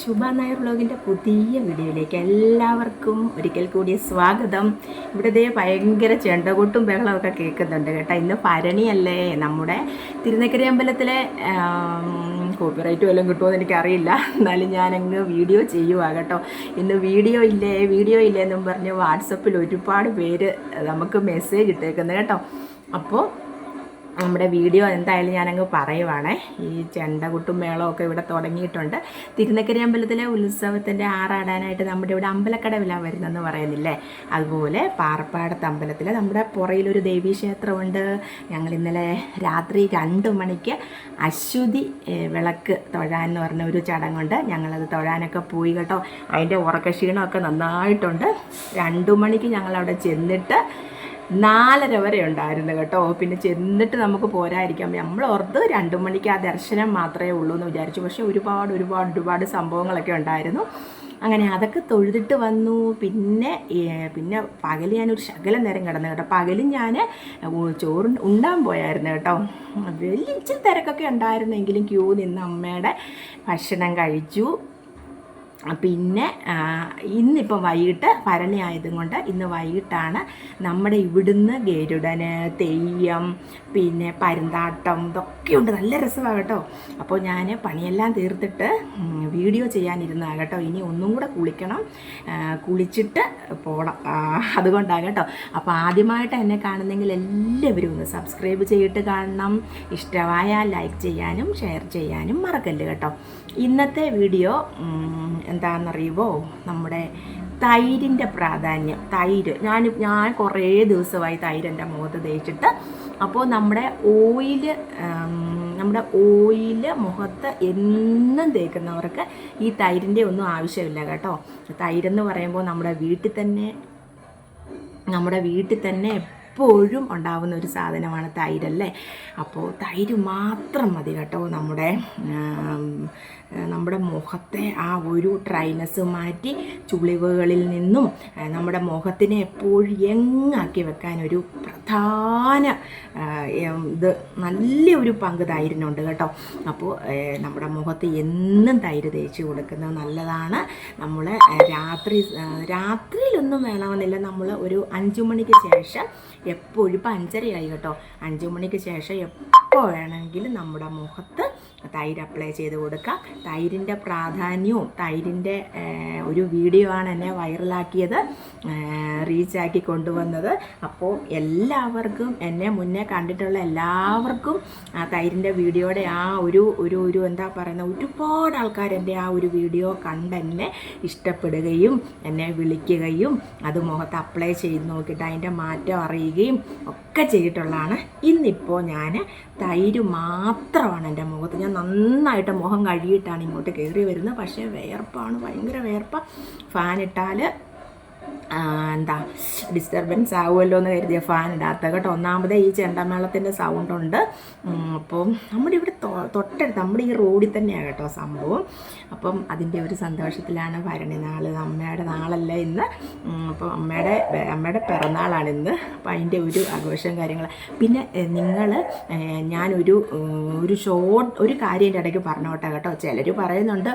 ശുഭ നായർ വ്ലോഗിന്റെ പുതിയ വീഡിയോയിലേക്ക് എല്ലാവർക്കും ഒരിക്കൽ കൂടി സ്വാഗതം. ഇവിടെ ദേ ഭയങ്കര ചെണ്ടകൂട്ടും ബഹളമൊക്കെ കേൾക്കുന്നുണ്ട് കേട്ടോ. ഇന്ന് ഭരണിയല്ലേ? നമ്മുടെ തിരുനക്കരി അമ്പലത്തിലെ കോപ്പിറൈറ്റ് വല്ലതും കിട്ടുമോ എന്ന് എനിക്കറിയില്ല. എന്നാലും ഞാനങ്ങ് വീഡിയോ ചെയ്യുക കേട്ടോ. ഇന്ന് വീഡിയോ ഇല്ലേ? വീഡിയോ ഇല്ലേ എന്നും പറഞ്ഞ് വാട്സപ്പിൽ ഒരുപാട് പേര് നമുക്ക് മെസ്സേജ് ഇട്ടേക്കുന്നത് കേട്ടോ. അപ്പോൾ നമ്മുടെ വീഡിയോ എന്തായാലും ഞാനങ്ങ് പറയുവാണേ. ഈ ചെണ്ടകുട്ടും മേളമൊക്കെ ഇവിടെ തുടങ്ങിയിട്ടുണ്ട്. തിരുനക്കരി അമ്പലത്തിലെ ഉത്സവത്തിന്റെ ആറാടാനായിട്ട് നമ്മുടെ ഇവിടെ അമ്പലക്കടവിലാണ് വരുന്നതെന്ന് പറയുന്നില്ലേ? അതുപോലെ പാറപ്പാടത്ത് അമ്പലത്തിൽ നമ്മുടെ പുറയിലൊരു ദേവീക്ഷേത്രമുണ്ട്. ഞങ്ങൾ ഇന്നലെ രാത്രി രണ്ട് മണിക്ക് അശ്വതി വിളക്ക് തൊഴാൻ എന്ന് പറഞ്ഞ ഒരു ചടങ്ങുണ്ട്. ഞങ്ങളത് തൊഴാനൊക്കെ പോയി കേട്ടോ. അതിന്റെ ഉറക്കക്ഷീണമൊക്കെ നന്നായിട്ടുണ്ട്. രണ്ട് മണിക്ക് ഞങ്ങളവിടെ ചെന്നിട്ട് നാലര വരെ ഉണ്ടായിരുന്നു കേട്ടോ. പിന്നെ ചെന്നിട്ട് നമുക്ക് പോരായിരിക്കാം. നമ്മൾ ഓർത്ത് രണ്ട് മണിക്ക് ആ ദർശനം മാത്രമേ ഉള്ളൂ എന്ന് വിചാരിച്ചു. പക്ഷേ ഒരുപാട് ഒരുപാട് ഒരുപാട് സംഭവങ്ങളൊക്കെ ഉണ്ടായിരുന്നു. അങ്ങനെ അതൊക്കെ തൊഴുതിട്ട് വന്നു. പിന്നെ പിന്നെ പകൽ ഞാനൊരു ശകലം നേരം കിടന്നു കേട്ടോ. പകലും ഞാൻ ചോറ് ഉണ്ടാൻ പോയായിരുന്നു കേട്ടോ. വലിയ തിരക്കൊക്കെ ഉണ്ടായിരുന്നെങ്കിലും ക്യൂ നിന്ന് അമ്മയുടെ ഭക്ഷണം കഴിച്ചു. പിന്നെ ഇന്നിപ്പോൾ ഇന്നിപ്പം വൈകിട്ട് ഭരണി കൊണ്ട് ഇന്ന് വൈകിട്ടാണ് നമ്മുടെ ഇവിടുന്ന് ഗരുഡന് തെയ്യം പിന്നെ പരുന്താട്ടം ഇതൊക്കെയുണ്ട് നല്ല രസമാണ് കേട്ടോ. അപ്പോൾ ഞാൻ പണിയെല്ലാം തീർത്തിട്ട് വീഡിയോ ചെയ്യാനിരുന്നതാണ് കേട്ടോ. ഇനി ഒന്നും കൂടെ കുളിക്കണം. കുളിച്ചിട്ട് പോകണം അതുകൊണ്ടാണ് കേട്ടോ. അപ്പോൾ ആദ്യമായിട്ട് എന്നെ കാണുന്നെങ്കിൽ എല്ലാവരും ഒന്ന് സബ്സ്ക്രൈബ് ചെയ്തിട്ട് കാണണം. ഇഷ്ടമായാൽ ലൈക്ക് ചെയ്യാനും ഷെയർ ചെയ്യാനും മറക്കല്ല് കേട്ടോ. ഇന്നത്തെ വീഡിയോ എന്താണെന്നറിയുമോ നമ്മുടെ തൈരിന്റെ പ്രാധാന്യം. തൈര്. ഞാൻ ഞാൻ കുറേ ദിവസമായി തൈര് മുഖത്ത് തേച്ചിട്ട് അപ്പോൾ നമ്മുടെ ഓയിൽ നമ്മുടെ ഓയിൽ മുഖത്ത് എന്നും തേക്കുന്നവർക്ക് ഈ തൈരിന്റെ ഒന്നും ആവശ്യമില്ല കേട്ടോ. തൈരെന്ന് പറയുമ്പോൾ നമ്മുടെ വീട്ടിൽ തന്നെ നമ്മുടെ വീട്ടിൽ തന്നെ എപ്പോഴും ഉണ്ടാവുന്ന ഒരു സാധനമാണ് തൈരല്ലേ അപ്പോൾ തൈര് മാത്രം മതി കേട്ടോ നമ്മുടെ നമ്മുടെ മുഖത്തെ ആ ഒരു ഡ്രൈനസ് മാറ്റി ചുളിവുകളിൽ നിന്നും നമ്മുടെ മുഖത്തിനെ എപ്പോഴും യങ്ങാക്കി വെക്കാൻ ഒരു പ്രധാന ഇത് നല്ലൊരു പങ്ക് തൈരിനുണ്ട് കേട്ടോ. അപ്പോൾ നമ്മുടെ മുഖത്ത് എന്നും തൈര് തേച്ച് കൊടുക്കുന്നത് നല്ലതാണ്. നമ്മൾ രാത്രി രാത്രിയിലൊന്നും വേണമെന്നില്ല. നമ്മൾ ഒരു അഞ്ചു മണിക്ക് ശേഷം എപ്പോഴും ഇപ്പം അഞ്ചരയായി കേട്ടോ. അഞ്ചു മണിക്ക് ശേഷം എപ്പോൾ വേണമെങ്കിലും നമ്മുടെ മുഖത്ത് തൈര് അപ്ലൈ ചെയ്ത് കൊടുക്കുക തൈരിന്റെ പ്രാധാന്യവും തൈരിന്റെ ഒരു വീഡിയോ ആണ് എന്നെ വൈറലാക്കിയത് റീച്ചാക്കി കൊണ്ടുവന്നത്. അപ്പോൾ എല്ലാവർക്കും എന്നെ മുന്നേ കണ്ടിട്ടുള്ള എല്ലാവർക്കും ആ തൈരിന്റെ വീഡിയോയുടെ ആ ഒരു ഒരു ഒരു എന്താ പറയുന്ന ഒരുപാട് ആൾക്കാർ എന്റെ ആ ഒരു വീഡിയോ കണ്ട് എന്നെ ഇഷ്ടപ്പെടുകയും എന്നെ വിളിക്കുകയും അത് മുഖത്ത് അപ്ലൈ ചെയ്ത് നോക്കിയിട്ട് അതിന്റെ മാറ്റം അറിയുകയും ഒക്കെ ചെയ്തിട്ടുള്ളതാണ്. ഇന്നിപ്പോൾ ഞാൻ തൈര് മാത്രമാണ് എന്റെ മുഖത്ത്. ഞാൻ നന്നായിട്ട് മുഖം കഴുകിയിട്ടാണ് ഇങ്ങോട്ട് കയറി വരുന്നത്. പക്ഷേ വിയർപ്പാണ് ഭയങ്കര വിയർപ്പ ഫാൻ ഇട്ടാൽ ആ, എന്താ ഡിസ്റ്റർബൻസ് ആവുമല്ലോ എന്ന് കരുതിയ ഫാൻ ഇടാത്ത കേട്ടോ ഒന്നാമത് ഈ ചെണ്ടമേളത്തിന്റെ സൗണ്ട് ഉണ്ട്. അപ്പം നമ്മുടെ ഇവിടെ തൊട്ടടുത്ത് നമ്മുടെ ഈ റോഡിൽ തന്നെയാണ് കേട്ടോ സംഭവം. അപ്പം അതിന്റെ ഒരു സന്തോഷത്തിലാണ് ഭരണി നാൾ അമ്മയുടെ നാളല്ല ഇന്ന്. അപ്പം അമ്മയുടെ അമ്മയുടെ പിറന്നാളാണ് ഇന്ന്. അപ്പം അതിന്റെ ഒരു ആഘോഷം കാര്യങ്ങൾ പിന്നെ നിങ്ങൾ ഞാനൊരു ഒരു ഷോർട്ട് ഒരു കാര്യം എന്റെ ഇടയ്ക്ക് പറഞ്ഞോട്ടെ കേട്ടോ. ചിലർ പറയുന്നുണ്ട്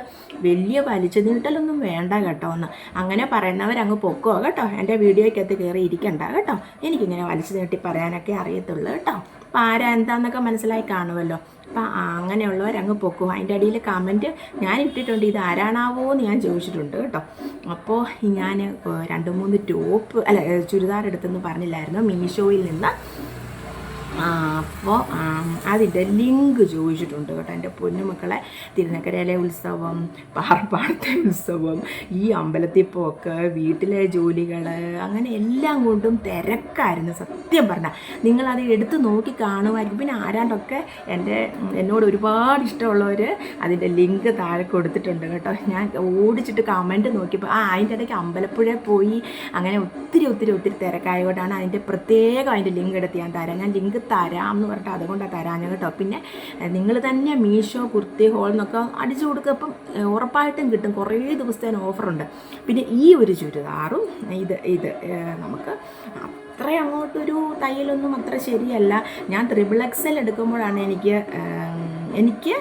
വലിയ വലിച്ചു നീട്ടലൊന്നും വേണ്ട കേട്ടോ എന്ന്. അങ്ങനെ പറയുന്നവരങ്ങ് പൊക്കോ. കേട്ടോ. എന്റെ വീഡിയോയ്ക്കകത്ത് കയറി ഇരിക്കണ്ട കേട്ടോ. എനിക്കിങ്ങനെ വലിച്ചു നീട്ടി പറയാനൊക്കെ അറിയത്തുള്ളൂ കേട്ടോ. അപ്പം ആരാ എന്താന്നൊക്കെ മനസ്സിലായി കാണുമല്ലോ അപ്പം അങ്ങനെയുള്ളവർ അങ്ങ് പൊക്കും. അതിന്റെ അടിയിൽ കമന്റ് ഞാൻ ഇട്ടിട്ടുണ്ട്. ഇത് ആരാണാവോ എന്ന് ഞാൻ ചോദിച്ചിട്ടുണ്ട് കേട്ടോ. അപ്പോൾ ഞാൻ രണ്ട് മൂന്ന് ടോപ്പ് അല്ല ചുരിദാർ എടുത്തെന്ന് പറഞ്ഞില്ലായിരുന്നു. മീഷോയിൽ നിന്ന് അപ്പോൾ അതിന്റെ ലിങ്ക് ചോദിച്ചിട്ടുണ്ട് കേട്ടോ എന്റെ പൊന്നുമക്കളെ. തിരുനക്കരയിലെ ഉത്സവം പാറപ്പാടത്തെ ഉത്സവം ഈ അമ്പലത്തിൽ പോക്ക് വീട്ടിലെ ജോലികൾ അങ്ങനെ എല്ലാം കൊണ്ടും തിരക്കായിരുന്നു സത്യം പറഞ്ഞാൽ നിങ്ങളത് എടുത്ത് നോക്കി കാണുമായിരിക്കും. പിന്നെ ആരാണ്ടൊക്കെ എന്റെ എന്നോട് ഒരുപാട് ഇഷ്ടമുള്ളവർ അതിന്റെ ലിങ്ക് താഴെ കൊടുത്തിട്ടുണ്ട് കേട്ടോ. ഞാൻ ഓടിച്ചിട്ട് കമന്റ് നോക്കിയപ്പോൾ ആ അതിന്റെ ഇടയ്ക്ക് അമ്പലപ്പുഴ പോയി. അങ്ങനെ ഒത്തിരി ഒത്തിരി ഒത്തിരി തിരക്കായതുകൊണ്ടാണ് അതിന്റെ പ്രത്യേകം അതിന്റെ ലിങ്ക് എടുത്ത് ഞാൻ തരാം. ഞാൻ ലിങ്ക് തരാം എന്ന് പറഞ്ഞിട്ട് അതുകൊണ്ടാണ് തരാഞ്ഞ കേട്ടോ പിന്നെ നിങ്ങൾ തന്നെ മീഷോ കുർത്തി ഹോൾ എന്നൊക്കെ അടിച്ചു കൊടുക്കുക അപ്പം ഉറപ്പായിട്ടും കിട്ടും. കുറേ ദിവസത്തേന് ഓഫറുണ്ട്. പിന്നെ ഈ ഒരു ചുരിദാറും ഇത് ഇത് നമുക്ക് അത്ര അങ്ങോട്ടൊരു തയ്യലൊന്നും അത്ര ശരിയല്ല. ഞാൻ ത്രിബിൾ എക്സൽ എടുക്കുമ്പോഴാണ് എനിക്ക് എനിക്ക്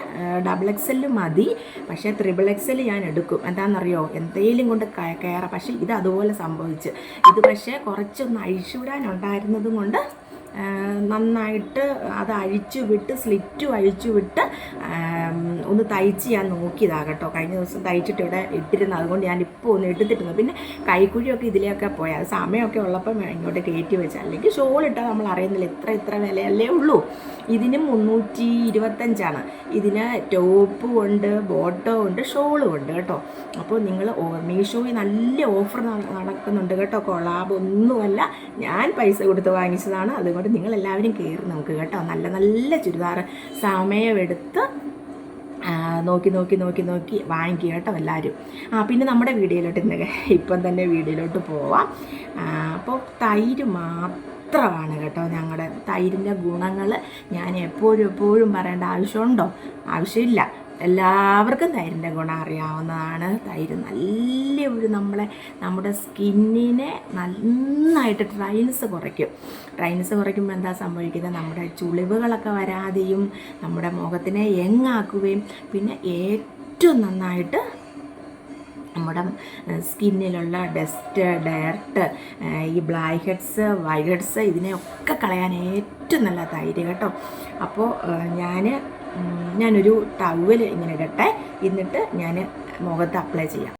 ഡബിൾ എക്സൽ മതി. പക്ഷേ ത്രിബിൾ എക്സൽ ഞാൻ എടുക്കും. എന്താണെന്നറിയോ എന്തേലും കൊണ്ട് കയറാം പക്ഷേ ഇത് അതുപോലെ സംഭവിച്ച്. ഇത് പക്ഷേ കുറച്ചൊന്ന് അഴിച്ചുവിടാനുണ്ടായിരുന്നതും കൊണ്ട് നന്നായിട്ട് അത് അഴിച്ചു വിട്ട് സ്ലിറ്റും അഴിച്ചു വിട്ട് ഒന്ന് തയ്ച്ച് ഞാൻ നോക്കിയതാണ് കേട്ടോ. കഴിഞ്ഞ ദിവസം തയ്ച്ചിട്ട് ഇവിടെ ഇട്ടിരുന്നു അതുകൊണ്ട് ഞാൻ ഇപ്പോൾ ഒന്ന് എടുത്തിട്ടുണ്ട്. പിന്നെ കൈക്കുഴിയൊക്കെ ഇതിലെയൊക്കെ പോയി. അത് സമയമൊക്കെ ഉള്ളപ്പോൾ ഇങ്ങോട്ട് കയറ്റി വെച്ച. അല്ലെങ്കിൽ ഷോൾ ഇട്ടാൽ നമ്മൾ അറിയുന്നില്ല ഇത്ര ഇത്ര വിലയല്ലേ ഉള്ളൂ. ഇതിന് മുന്നൂറ്റി ഇരുപത്തഞ്ചാണ്. ഇതിന് ടോപ്പും ഉണ്ട് ബോട്ടോ ഉണ്ട് ഷോളും ഉണ്ട് കേട്ടോ. അപ്പോൾ നിങ്ങൾ മീഷോയിൽ നല്ല ഓഫർ നടക്കുന്നുണ്ട് കേട്ടോ. കൊളാബ് ഒന്നുമല്ല. ഞാൻ പൈസ കൊടുത്ത് വാങ്ങിച്ചതാണ്. അതുകൊണ്ട് നിങ്ങൾ എല്ലാവരും കയറി നമുക്ക് കേട്ടോ. നല്ല നല്ല ചുരിദാർ സമയമെടുത്ത് നോക്കി നോക്കി നോക്കി നോക്കി വാങ്ങിക്കുക കേട്ടോ എല്ലാവരും ആ പിന്നെ നമ്മുടെ വീഡിയോയിലോട്ട് ഇന്ന് ഇപ്പം തന്നെ വീഡിയോയിലോട്ട് പോവാം. അപ്പോൾ തൈര് മാത്രമാണ് കേട്ടോ ഞങ്ങളുടെ തൈരിന്റെ ഗുണങ്ങൾ ഞാൻ എപ്പോഴും എപ്പോഴും പറയേണ്ട ആവശ്യമുണ്ടോ? ആവശ്യമില്ല. എല്ലാവർക്കും തൈരിന്റെ ഗുണം അറിയാവുന്നതാണ്. തൈര് നല്ല ഒരു നമ്മളെ നമ്മുടെ സ്കിന്നിനെ നന്നായിട്ട് ഡ്രൈനസ് കുറയ്ക്കും. ഡ്രൈനസ് കുറയ്ക്കുമ്പോൾ എന്താ സംഭവിക്കുന്നത്? നമ്മുടെ ചുളിവുകളൊക്കെ വരാതെയും നമ്മുടെ മുഖത്തിനെ യങ്ങാക്കുകയും പിന്നെ ഏറ്റവും നന്നായിട്ട് നമ്മുടെ സ്കിന്നിലുള്ള ഡസ്റ്റ് ഡയർട്ട് ഈ ബ്ലാക്ക് ഹെഡ്സ് വൈറ്റ് ഹെഡ്സ് ഇതിനെയൊക്കെ കളയാൻ ഏറ്റവും നല്ല തൈര് കേട്ടോ. അപ്പോൾ ഞാൻ ഞാനൊരു ടവൽ ഇങ്ങനെ ഇടട്ടെ. എന്നിട്ട് ഞാൻ മുഖത്ത് അപ്ലൈ ചെയ്യാം.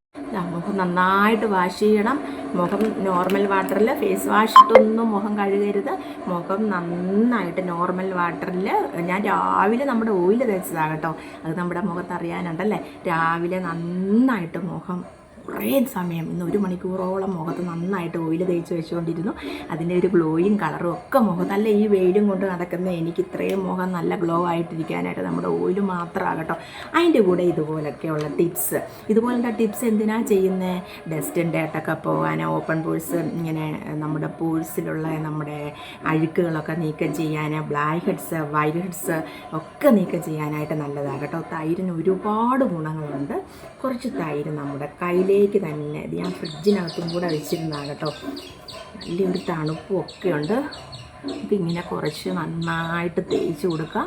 മുഖം നന്നായിട്ട് വാഷ് ചെയ്യണം. മുഖം നോർമൽ വാട്ടറിൽ ഫേസ് വാഷ് ഇട്ടൊന്നും മുഖം കഴുകരുത്. മുഖം നന്നായിട്ട് നോർമൽ വാട്ടറിൽ ഞാൻ രാവിലെ നമ്മുടെ ഓയിൽ തേച്ചതാണ് കേട്ടോ. അത് നമ്മുടെ മുഖത്ത് അറിയാനുണ്ടല്ലേ രാവിലെ നന്നായിട്ട് മുഖം കുറേ സമയം ഇന്ന് ഒരു മണിക്കൂറോളം മുഖത്ത് നന്നായിട്ട് ഓയിൽ തേച്ച് വെച്ചുകൊണ്ടിരുന്നു. അതിന്റെ ഒരു ഗ്ലോയും കളറും ഒക്കെ മുഖത്ത് അല്ല ഈ വെയിലും കൊണ്ട് നടക്കുന്ന എനിക്ക് ഇത്രയും മുഖം നല്ല ഗ്ലോ ആയിട്ടിരിക്കാനായിട്ട് നമ്മുടെ ഓയിൽ മാത്രമാകട്ടോ അതിന്റെ കൂടെ ഇതുപോലൊക്കെയുള്ള ടിപ്സ് ഇതുപോലത്തെ ടിപ്സ് എന്തിനാ ചെയ്യുന്നത് ഡസ്റ്റിൻ ഡേട്ടൊക്കെ പോകാൻ ഓപ്പൺ പോൾസ് ഇങ്ങനെ നമ്മുടെ പോൾസിലുള്ള നമ്മുടെ അഴുക്കുകളൊക്കെ നീക്കം ചെയ്യാൻ ബ്ലാക്ക് ഹെഡ്സ് വൈറ്റ് ഹെഡ്സ് ഒക്കെ നീക്കം ചെയ്യാനായിട്ട് നല്ലതാകട്ടോ. കേട്ടോ തൈരിന് ഒരുപാട് ഗുണങ്ങളുണ്ട്. കുറച്ച് തൈര് നമ്മുടെ കയ്യിലേക്ക് തന്നെ ഞാൻ ഫ്രിഡ്ജിനകത്തും കൂടെ വെച്ചിരുന്നാണ് കേട്ടോ. നല്ലൊരു തണുപ്പും ഒക്കെ ഉണ്ട് ഇതിങ്ങനെ കുറച്ച് നന്നായിട്ട് തേച്ച് കൊടുക്കുക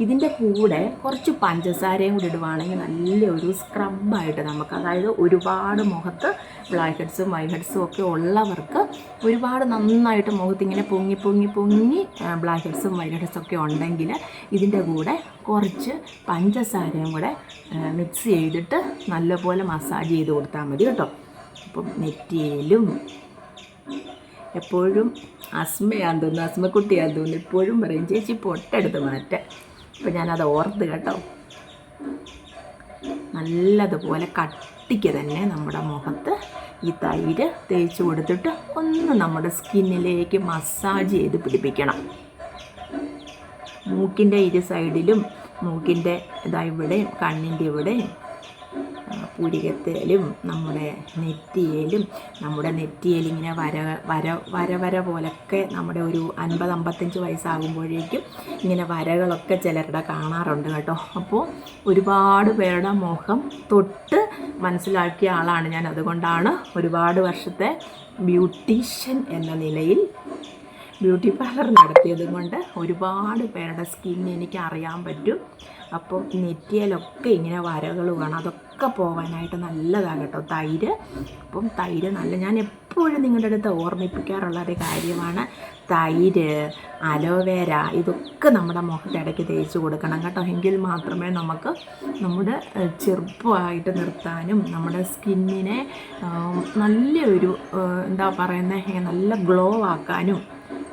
ഇതിന്റെ കൂടെ കുറച്ച് പഞ്ചസാരയും കൂടി ഇടുവാണെങ്കിൽ നല്ലൊരു സ്ക്രബായിട്ട് നമുക്ക് അതായത് ഒരുപാട് മുഖത്ത് ബ്ലാക്ക് ഹെഡ്സും വൈറ്റ് ഹെഡ്സും ഒക്കെ ഉള്ളവർക്ക് ഒരുപാട് നന്നായിട്ട് മുഖത്ത് ഇങ്ങനെ പൊങ്ങി പൊങ്ങി പൊങ്ങി ബ്ലാക്ക് ഹെഡ്സും വൈറ്റ് ഹെഡ്സും ഒക്കെ ഉണ്ടെങ്കിൽ ഇതിന്റെ കൂടെ കുറച്ച് പഞ്ചസാരയും കൂടെ മിക്സ് ചെയ്തിട്ട് നല്ലപോലെ മസാജ് ചെയ്ത് കൊടുത്താൽ മതി കേട്ടോ. അപ്പം നെറ്റിയിലും എപ്പോഴും അസ്മയാന്ന് തോന്നുന്നു അസ്മക്കുട്ടിയാന്ന് തോന്നുന്നു എപ്പോഴും പറയും ചേച്ചി പൊട്ടെടുത്ത് മാറ്റാൻ. അപ്പം ഞാനത് ഓർത്ത് കേട്ടോ. നല്ലതുപോലെ കട്ടിക്ക് തന്നെ നമ്മുടെ മുഖത്ത് ഈ തൈര് തേച്ച് കൊടുത്തിട്ട് ഒന്ന് നമ്മുടെ സ്കിന്നിലേക്ക് മസാജ് ചെയ്ത് പിടിപ്പിക്കണം. മൂക്കിന്റെ ഇരു സൈഡിലും മൂക്കിന്റെ ഇതാ ഇവിടെയും കണ്ണിന്റെ ഇവിടെയും പുരികത്തേലും നമ്മുടെ നെറ്റിയേലും നമ്മുടെ നെറ്റിയേലിങ്ങനെ വര വര വര വര പോലൊക്കെ നമ്മുടെ ഒരു അൻപത് അമ്പത്തഞ്ച് വയസ്സാകുമ്പോഴേക്കും ഇങ്ങനെ വരകളൊക്കെ ചിലരുടെ കാണാറുണ്ട് കേട്ടോ. അപ്പോൾ ഒരുപാട് പേരുടെ മുഖം തൊട്ട് മനസ്സിലാക്കിയ ആളാണ് ഞാൻ. അതുകൊണ്ടാണ് ഒരുപാട് വർഷത്തെ ബ്യൂട്ടീഷ്യൻ എന്ന നിലയിൽ ബ്യൂട്ടി പാർലർ നടത്തിയത് കൊണ്ട് ഒരുപാട് പേരുടെ സ്കിൻ എനിക്ക് അറിയാൻ പറ്റും. അപ്പം നെറ്റിയിലൊക്കെ ഇങ്ങനെ വരകൾ വേണം. അതൊക്കെ പോകാനായിട്ട് നല്ലതാണ് കേട്ടോ തൈര്. അപ്പം തൈര് നല്ല ഞാൻ എപ്പോഴും നിങ്ങളുടെ അടുത്ത് ഓർമ്മിപ്പിക്കാറുള്ള ഒരു കാര്യമാണ്. തൈര് അലോവേര ഇതൊക്കെ നമ്മുടെ മുഖത്ത് ഇടയ്ക്ക് തേച്ച് കൊടുക്കണം കേട്ടോ. എങ്കിൽ മാത്രമേ നമുക്ക് നമ്മുടെ ചെറുപ്പമായിട്ട് നിർത്താനും നമ്മുടെ സ്കിന്നിനെ നല്ലൊരു എന്താ പറയുന്നത് നല്ല ഗ്ലോ ആക്കാനും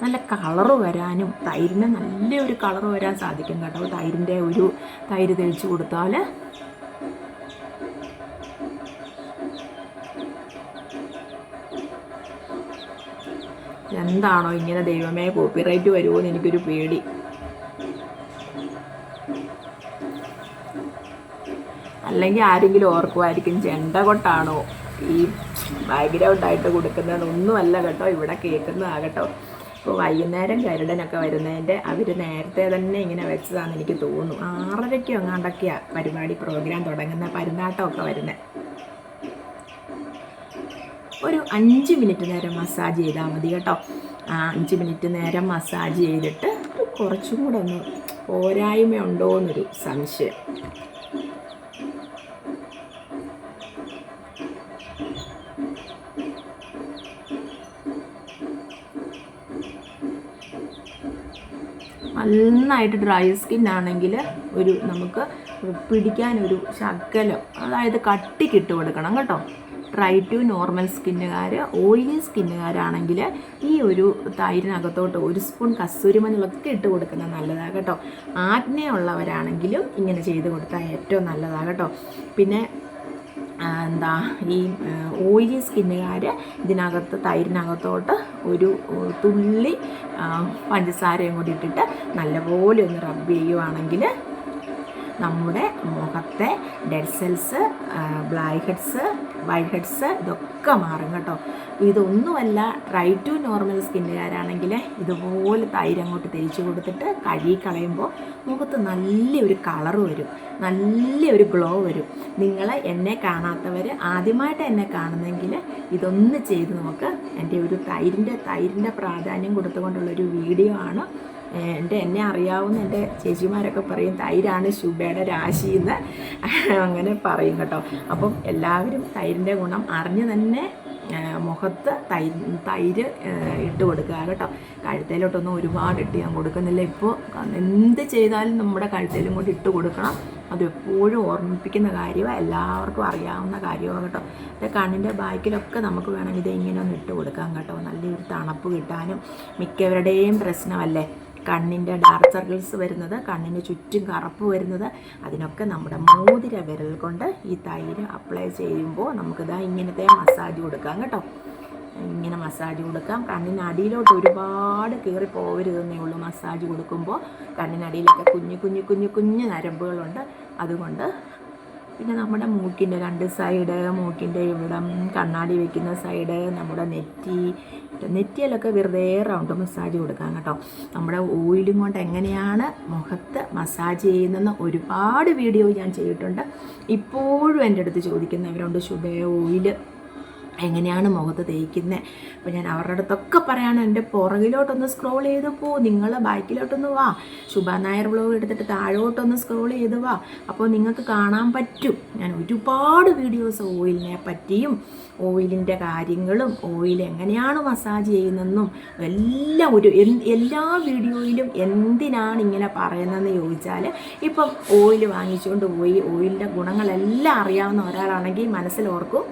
നല്ല കളറ് വരാനും തൈരിന് നല്ലൊരു കളറ് വരാൻ സാധിക്കും കേട്ടോ. തൈരിന്റെ ഒരു തൈര് തേച്ച് കൊടുത്താൽ എന്താണോ ഇങ്ങനെ ദൈവമേ കോപ്പിറൈറ്റ് വരുമോ എന്ന് എനിക്കൊരു പേടി. അല്ലെങ്കിൽ ആരെങ്കിലും ഓർക്കുമായിരിക്കും ചെണ്ട കൊട്ടാണോ ഈ ബാക്ക്ഗ്രൗണ്ടായിട്ട് കൊടുക്കുന്നത് ഒന്നുമല്ല കേട്ടോ ഇവിടെ കേൾക്കുന്നതാകട്ടോ. ഇപ്പോൾ വൈകുന്നേരം കരുടനൊക്കെ വരുന്നതിന്റെ അവർ നേരത്തെ തന്നെ ഇങ്ങനെ വെച്ചതാണെന്ന് എനിക്ക് തോന്നുന്നു. ആറരയ്ക്കും എങ്ങാണ്ടൊക്കെയാണ് പരിപാടി പ്രോഗ്രാം തുടങ്ങുന്ന പരുന്നാട്ടമൊക്കെ വരുന്നത് ഒരു അഞ്ച് മിനിറ്റ് നേരം മസാജ് ചെയ്താൽ മതി കേട്ടോ. ആ അഞ്ച് മിനിറ്റ് നേരം മസാജ് ചെയ്തിട്ട് കുറച്ചും കൂടെ ഒന്ന് പോരായ്മയുണ്ടോ എന്നൊരു സംശയം. നന്നായിട്ട് ഡ്രൈ സ്കിൻ ആണെങ്കിൽ ഒരു നമുക്ക് പിടിക്കാൻ ഒരു ശകലം അതായത് കട്ടിക്കിട്ട് കൊടുക്കണം കേട്ടോ. ഡ്രൈ ടു നോർമൽ സ്കിന്നുകാർ ഓയിലി സ്കിന്നുകാരാണെങ്കിൽ ഈ ഒരു തൈരിനകത്തോട്ട് ഒരു സ്പൂൺ കസ്തൂരിമഞ്ഞളൊക്കെ ഇട്ട് കൊടുക്കുന്നത് നല്ലതാണ് കേട്ടോ. ആജ്ഞയുള്ളവരാണെങ്കിലും ഇങ്ങനെ ചെയ്ത് കൊടുത്താൽ ഏറ്റവും നല്ലതാണ് കേട്ടോ. പിന്നെ എന്താ ഈ ഓയിലി സ്കിന്നുകാർ ഇതിനകത്ത് തൈരിനകത്തോട്ട് ഒരു തുള്ളി പഞ്ചസാരയും കൂടി ഇട്ടിട്ട് നല്ലപോലെ ഒന്ന് റബ്ബ് ചെയ്യുവാണെങ്കിൽ നമ്മുടെ മുഖത്തെ dead cells blackheads whiteheads ഇതൊക്കെ മാറും കേട്ടോ. ഇതൊന്നുമല്ല ട്രൈ ടു നോർമൽ സ്കിന്നുകാരാണെങ്കിൽ ഇതുപോലെ തൈര് അങ്ങോട്ട് തേച്ചു കൊടുത്തിട്ട് കഴുകി കളയുമ്പോൾ മുഖത്ത് നല്ലൊരു കളർ വരും നല്ലൊരു ഗ്ലോ വരും. നിങ്ങൾ എന്നെ കാണാത്തവർ ആദ്യമായിട്ട് എന്നെ കാണുന്നെങ്കിൽ ഇതൊന്ന് ചെയ്ത് നോക്ക്. എന്റെ ഒരു തൈരിന്റെ തൈരിന്റെ പ്രാധാന്യം കൊടുത്തുകൊണ്ടുള്ളൊരു വീഡിയോ ആണ് എന്റെ എന്നെ അറിയാവുന്ന എന്റെ ചേച്ചിമാരൊക്കെ പറയും തൈരാണ് ശുഭയുടെ രാശി എന്ന് അങ്ങനെ പറയും കേട്ടോ. അപ്പം എല്ലാവരും തൈരിന്റെ ഗുണം അറിഞ്ഞു തന്നെ മുഖത്ത് തൈ തൈര് ഇട്ട് കൊടുക്കുക കേട്ടോ. കഴുത്തേലോട്ടൊന്നും ഒരുപാട് ഇട്ട് ഞാൻ കൊടുക്കുന്നില്ല. ഇപ്പോൾ എന്ത് ചെയ്താലും നമ്മുടെ കഴുത്തേലും കൊണ്ട് ഇട്ട് കൊടുക്കണം. അത് എപ്പോഴും ഓർമ്മിപ്പിക്കുന്ന കാര്യമാണ് എല്ലാവർക്കും അറിയാവുന്ന കാര്യമാണ് കേട്ടോ. ഇത് കണ്ണിന്റെ ബാക്കിലൊക്കെ നമുക്ക് വേണമെങ്കിൽ ഇത് ഇങ്ങനെ ഒന്ന് ഇട്ട് കൊടുക്കാം കേട്ടോ. നല്ലൊരു തണുപ്പ് കിട്ടാനും മിക്കവരുടെയും പ്രശ്നമല്ലേ? കണ്ണിന്റെ ഡാർക്ക് സർക്കിൾസ് വരുന്നത് കണ്ണിന് ചുറ്റും കറുപ്പ് വരുന്നത്. അതിനൊക്കെ നമ്മുടെ മോതിര വിരൽ കൊണ്ട് ഈ തൈര് അപ്ലൈ ചെയ്യുമ്പോൾ നമുക്കിതാ ഇങ്ങനത്തെ മസാജ് കൊടുക്കാം കേട്ടോ. ഇങ്ങനെ മസാജ് കൊടുക്കാം. കണ്ണിന് അടിയിലോട്ട് ഒരുപാട് കയറി പോകരുതെന്നേ ഉള്ളൂ മസാജ് കൊടുക്കുമ്പോൾ. കണ്ണിനടിയിലൊക്കെ കുഞ്ഞു കുഞ്ഞു കുഞ്ഞു കുഞ്ഞു നരമ്പുകളുണ്ട്. അതുകൊണ്ട് പിന്നെ നമ്മുടെ മൂക്കിന്റെ രണ്ട് സൈഡ് മൂക്കിന്റെ ഇവിടം കണ്ണാടി വെക്കുന്ന സൈഡ് നമ്മുടെ നെറ്റി. നെറ്റിയിലൊക്കെ വെറുതെ റൗണ്ട് മസാജ് കൊടുക്കാം കേട്ടോ. നമ്മുടെ ഓയിലും കൊണ്ട് എങ്ങനെയാണ് മുഖത്ത് മസാജ് ചെയ്യുന്നതെന്ന് ഒരുപാട് വീഡിയോ ഞാൻ ചെയ്തിട്ടുണ്ട്. ഇപ്പോഴും എന്റെ അടുത്ത് ചോദിക്കുന്നവരുണ്ട് ശുഭ ഓയിൽ എങ്ങനെയാണ് മുഖത്ത് തേക്കുന്നത് അപ്പോൾ ഞാൻ അവരുടെ അടുത്തൊക്കെ പറയാണ് എന്റെ പുറകിലോട്ടൊന്ന് സ്ക്രോൾ ചെയ്ത് പോ നിങ്ങൾ ബാക്കിലോട്ടൊന്ന് വാ. ശുഭ നായർ ബ്ലോഗ് എടുത്തിട്ട് താഴോട്ടൊന്ന് സ്ക്രോൾ ചെയ്ത് വാ. അപ്പോൾ നിങ്ങൾക്ക് കാണാൻ പറ്റും. ഞാൻ ഒരുപാട് വീഡിയോസ് ഓയിലിനെ പറ്റിയും ഓയിലിന്റെ കാര്യങ്ങളും ഓയിൽ എങ്ങനെയാണ് മസാജ് ചെയ്യുന്നതെന്നും എല്ലാം ഒരു എല്ലാ വീഡിയോയിലും എന്തിനാണ് ഇങ്ങനെ പറയുന്നതെന്ന് ചോദിച്ചാൽ ഇപ്പം ഓയിൽ വാങ്ങിച്ചുകൊണ്ട് പോയി ഓയിലിന്റെ ഗുണങ്ങളെല്ലാം അറിയാവുന്ന ഒരാളാണെങ്കിൽ മനസ്സിലോർക്കും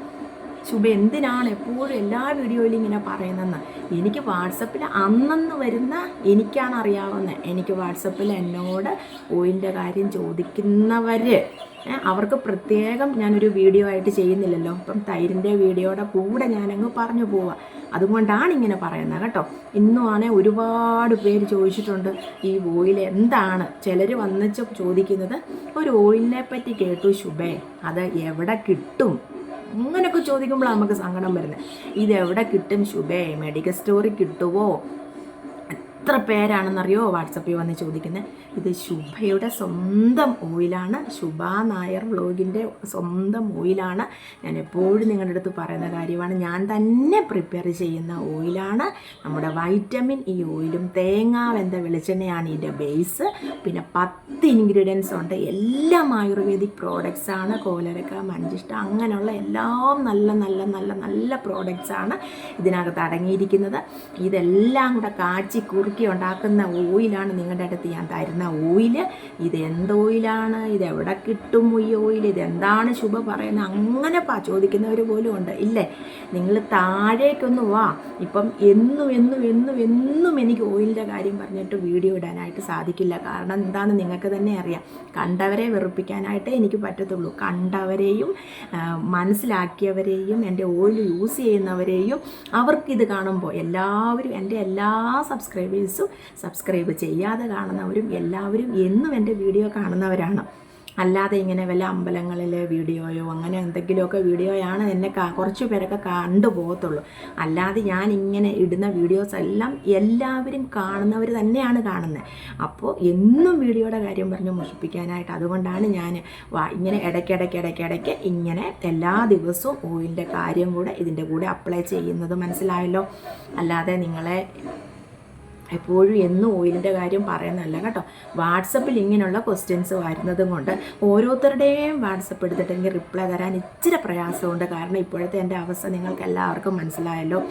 ശുഭ എന്തിനാണ് എപ്പോഴും എല്ലാ വീഡിയോയിലും ഇങ്ങനെ പറയുന്നതെന്ന്? എനിക്ക് വാട്സപ്പിൽ അന്നന്ന് വരുന്ന എനിക്കാണ് അറിയാവുന്നത്. എനിക്ക് വാട്സപ്പിൽ എന്നോട് ഓയിലിന്റെ കാര്യം ചോദിക്കുന്നവർ അവർക്ക് പ്രത്യേകം ഞാനൊരു വീഡിയോ ആയിട്ട് ചെയ്യുന്നില്ലല്ലോ. അപ്പം തൈരിന്റെ വീഡിയോയുടെ കൂടെ ഞാനങ്ങ് പറഞ്ഞു പോവാം. അതുകൊണ്ടാണ് ഇങ്ങനെ പറയുന്നത് കേട്ടോ. ഇന്നുമാണ് ഒരുപാട് പേര് ചോദിച്ചിട്ടുണ്ട് ഈ ഓയിൽ എന്താണ്? ചിലർ വന്നിച്ച് ചോദിക്കുന്നത് ഒരു ഓയിലിനെ പറ്റി കേട്ടു ശുഭേ അത് എവിടെ കിട്ടും? അങ്ങനെയൊക്കെ ചോദിക്കുമ്പോഴാണ് നമുക്ക് സങ്കടം വരുന്നത്. ഇതെവിടെ കിട്ടും ശുഭേ? മെഡിക്കൽ സ്റ്റോറിൽ കിട്ടുമോ എത്ര പേരാണെന്നറിയോ വാട്സപ്പിൽ വന്ന് ചോദിക്കുന്നത്? ഇത് ശുഭയുടെ സ്വന്തം ഓയിലാണ്. ശുഭ നായർ വ്ലോഗിന്റെ സ്വന്തം ഓയിലാണ്. ഞാൻ എപ്പോഴും നിങ്ങളുടെ അടുത്ത് പറയുന്ന കാര്യമാണ്. ഞാൻ തന്നെ പ്രിപ്പയർ ചെയ്യുന്ന ഓയിലാണ്. നമ്മുടെ വൈറ്റമിൻ ഈ ഓയിലും തേങ്ങ വെന്ത വെളിച്ചെണ്ണയാണ് ഇതിന്റെ ബേസ് പിന്നെ പത്ത് ഇൻഗ്രീഡിയൻസ് ഉണ്ട്. എല്ലാം ആയുർവേദിക് പ്രോഡക്റ്റ്സ് ആണ്. കോലരക്ക മഞ്ചിഷ്ട അങ്ങനെയുള്ള എല്ലാം നല്ല നല്ല നല്ല നല്ല പ്രോഡക്റ്റ്സ് ആണ് ഇതിനകത്ത് അടങ്ങിയിരിക്കുന്നത്. ഇതെല്ലാം കൂടെ കാച്ചി കുറുക്കി ഉണ്ടാക്കുന്ന ഓയിലാണ് നിങ്ങളുടെ അടുത്ത് ഞാൻ തരുന്ന ഓയിൽ ഇത് എന്ത് ഓയിലാണ്? ഇത് എവിടെ കിട്ടും ഈ ഓയിൽ? ഇത് എന്താണ് ശുഭ പറയുന്നത്? അങ്ങനെ പാ ചോദിക്കുന്നവർ പോലും ഉണ്ട്. ഇല്ലേ? നിങ്ങൾ താഴേക്കൊന്ന് വാ. ഇപ്പം എന്നും എന്നും എന്നും എന്നും എനിക്ക് ഓയിലിന്റെ കാര്യം പറഞ്ഞിട്ട് വീഡിയോ ഇടാനായിട്ട് സാധിക്കില്ല. കാരണം എന്താണെന്ന് നിങ്ങൾക്ക് തന്നെ അറിയാം. കണ്ടവരെ വെറുപ്പിക്കാനായിട്ടേ എനിക്ക് പറ്റത്തുള്ളൂ. കണ്ടവരെയും മനസ്സിലാക്കിയവരെയും എന്റെ ഓയിൽ യൂസ് ചെയ്യുന്നവരെയും അവർക്കിത് കാണുമ്പോൾ എല്ലാവരും എന്റെ എല്ലാ സബ്സ്ക്രൈബേഴ്സും സബ്സ്ക്രൈബ് ചെയ്യാതെ കാണുന്നവരും എല്ലാവരും എന്നും എന്റെ വീഡിയോ കാണുന്നവരാണ്. അല്ലാതെ ഇങ്ങനെ വല്ല അമ്പലങ്ങളിലെ വീഡിയോയോ അങ്ങനെ എന്തെങ്കിലുമൊക്കെ വീഡിയോയാണ് എന്നെ കുറച്ച് പേരൊക്കെ കണ്ടു പോകത്തുള്ളൂ. അല്ലാതെ ഞാൻ ഇങ്ങനെ ഇടുന്ന വീഡിയോസ് എല്ലാം എല്ലാവരും കാണുന്നവർ തന്നെയാണ് കാണുന്നത് അപ്പോൾ എന്നും വീഡിയോയുടെ കാര്യം പറഞ്ഞ് മുഷിപ്പിക്കാനായിട്ട് അതുകൊണ്ടാണ് ഞാൻ ഇങ്ങനെ ഇടയ്ക്കിടയ്ക്ക് ഇടയ്ക്കിടയ്ക്ക് ഇങ്ങനെ എല്ലാ ദിവസവും ഓയിലിന്റെ കാര്യം കൂടെ ഇതിന്റെ കൂടെ അപ്ലൈ ചെയ്യുന്നത് മനസ്സിലായല്ലോ? അല്ലാതെ നിങ്ങളെ എപ്പോഴും എന്നും ഓയിലിന്റെ കാര്യം പറയുന്നതല്ല കേട്ടോ. വാട്സപ്പിൽ ഇങ്ങനെയുള്ള ക്വസ്റ്റ്യൻസ് വരുന്നതും കൊണ്ട് ഓരോരുത്തരുടെയും വാട്സപ്പ് എടുത്തിട്ട് എനിക്ക് റിപ്ലൈ തരാൻ ഇച്ചിരി പ്രയാസമുണ്ട്. കാരണം ഇപ്പോഴത്തെ എന്റെ അവസ്ഥ നിങ്ങൾക്ക് എല്ലാവർക്കും മനസ്സിലായല്ലോ.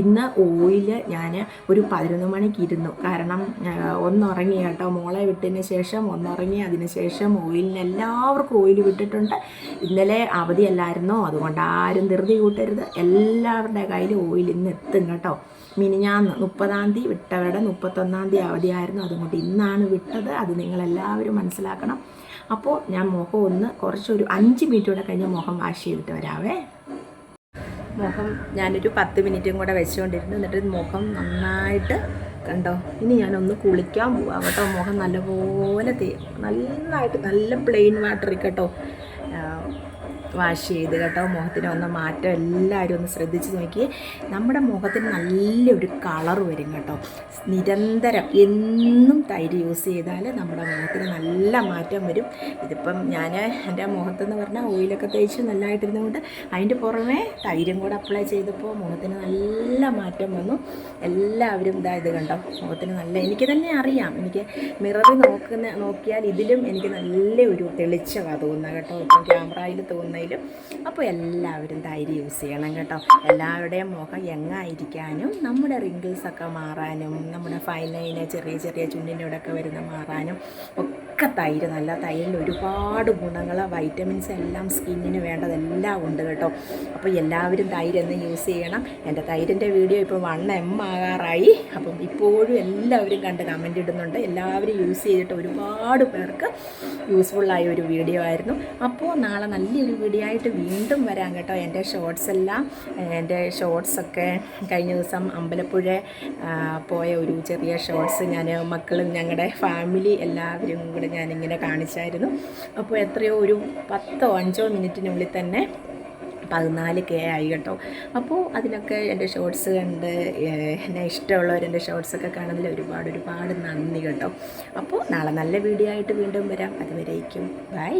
ഇന്ന് ഓയിൽ ഞാൻ ഒരു പതിനൊന്ന് മണിക്ക് ഇരുന്നു. കാരണം ഒന്നുറങ്ങി കേട്ടോ. മോളെ വിട്ടതിന് ശേഷം ഒന്നുറങ്ങി അതിന് ശേഷം ഓയിലിന് എല്ലാവർക്കും ഓയിൽ വിട്ടിട്ടുണ്ട്. ഇന്നലെ അവധിയല്ലായിരുന്നോ? അതുകൊണ്ട് ആരും ധൃതി കൂട്ടരുത്. എല്ലാവരുടെ കയ്യിൽ ഓയിൽ ഇന്ന് എത്തും കേട്ടോ. മിനിഞ്ഞാന്ന് മുപ്പതാം തീയതി വിട്ടവരുടെ മുപ്പത്തൊന്നാം തീയതി അവധിയായിരുന്നു. അതുകൊണ്ട് ഇന്നാണ് വിട്ടത്. അത് നിങ്ങളെല്ലാവരും മനസ്സിലാക്കണം. അപ്പോൾ ഞാൻ മുഖം ഒന്ന് കുറച്ചൊരു അഞ്ച് മിനിറ്റ് കൂടെ കഴിഞ്ഞ് മുഖം വാഷ് ചെയ്തിട്ട് വരാവേ. മുഖം ഞാനൊരു പത്ത് മിനിറ്റും കൂടെ വെച്ചുകൊണ്ടിരുന്നു. എന്നിട്ട് മുഖം നന്നായിട്ട് കണ്ടോ? ഇനി ഞാനൊന്ന് കുളിക്കാൻ പോവാം കേട്ടോ. മുഖം നല്ലപോലെ തേ നന്നായിട്ട് നല്ല പ്ലെയിൻ വാട്ടറിൽ കേട്ടോ. വാഷ് ചെയ്ത് കേട്ടോ. മുഖത്തിന് വന്ന മാറ്റം എല്ലാവരും ഒന്ന് ശ്രദ്ധിച്ച് നോക്കി. നമ്മുടെ മുഖത്തിന് നല്ലൊരു കളർ വരും കേട്ടോ. നിരന്തരം എന്നും തൈര് യൂസ് ചെയ്താൽ നമ്മുടെ മുഖത്തിന് നല്ല മാറ്റം വരും. ഇതിപ്പം ഞാൻ എന്റെ മുഖത്തെന്ന് പറഞ്ഞാൽ ഓയിലൊക്കെ തേച്ച് നല്ലതായിട്ടിരുന്നുകൊണ്ട് അതിന്റെ പുറമെ തൈരും കൂടെ അപ്ലൈ ചെയ്തപ്പോൾ മുഖത്തിന് നല്ല മാറ്റം വന്നു. എല്ലാവരും ഇതാ ഇത് കണ്ടോ. മുഖത്തിന് നല്ല എനിക്ക് തന്നെ അറിയാം. എനിക്ക് മിററിൽ നോക്കുന്ന നോക്കിയാൽ ഇതിലും എനിക്ക് നല്ലൊരു തെളിച്ചമാണ് തോന്നുന്നത് കേട്ടോ. ഇപ്പം ക്യാമറയിൽ തോന്നുന്നതിലും അപ്പോൾ എല്ലാവരും തൈര് യൂസ് ചെയ്യണം കേട്ടോ. എല്ലാവരുടെയും മുഖം യങ്ങായിരിക്കാനും നമ്മുടെ റിങ്കിൾസൊക്കെ മാറാനും നമ്മുടെ ഫൈനൈന് ചെറിയ ചെറിയ ചുണ്ടിന്റെ ഇവിടെ ഒക്കെ വരുന്ന മാറാനും ഒക്കെ തൈര് നല്ല തൈരിൽ ഒരുപാട് ഗുണങ്ങൾ. വൈറ്റമിൻസ് എല്ലാം സ്കിന്നിന് വേണ്ടതെല്ലാം ഉണ്ട് കേട്ടോ. അപ്പോൾ എല്ലാവരും തൈര് എന്ന് യൂസ് ചെയ്യണം. എന്റെ തൈരിന്റെ വീഡിയോ ഇപ്പോൾ വൺ എം ആകാറായി. അപ്പം ഇപ്പോഴും എല്ലാവരും കണ്ട് കമന്റ് ഇടുന്നുണ്ട്. എല്ലാവരും യൂസ് ചെയ്തിട്ട് ഒരുപാട് പേർക്ക് യൂസ്ഫുള്ളായ ഒരു വീഡിയോ ആയിരുന്നു. അപ്പോൾ നാളെ നല്ലൊരു വീഡിയോ ആയിട്ട് വീണ്ടും വരാം കേട്ടോ. എന്റെ ഷോർട്സ് എല്ലാം എന്റെ ഷോർട്സൊക്കെ കഴിഞ്ഞ ദിവസം അമ്പലപ്പുഴ പോയ ഒരു ചെറിയ ഷോർട്സ് ഞാൻ മക്കളും ഞങ്ങളുടെ ഫാമിലി എല്ലാവരും കൂടെ ഞാനിങ്ങനെ കാണിച്ചായിരുന്നു. അപ്പോൾ എത്രയോ ഒരു പത്തോ അഞ്ചോ മിനിറ്റിനുള്ളിൽ തന്നെ പതിനാല് കെ ആയി കേട്ടോ. അപ്പോൾ അതിനൊക്കെ എന്റെ ഷോർട്സ് കണ്ട് എന്നെ ഇഷ്ടമുള്ളവർ എന്റെ ഷോർട്സൊക്കെ കാണുന്നതിൽ ഒരുപാട് ഒരുപാട് നന്ദി കേട്ടോ. അപ്പോൾ നാളെ നല്ല വീഡിയോ ആയിട്ട് വീണ്ടും വരാം. അതുവരേക്കും. ബൈ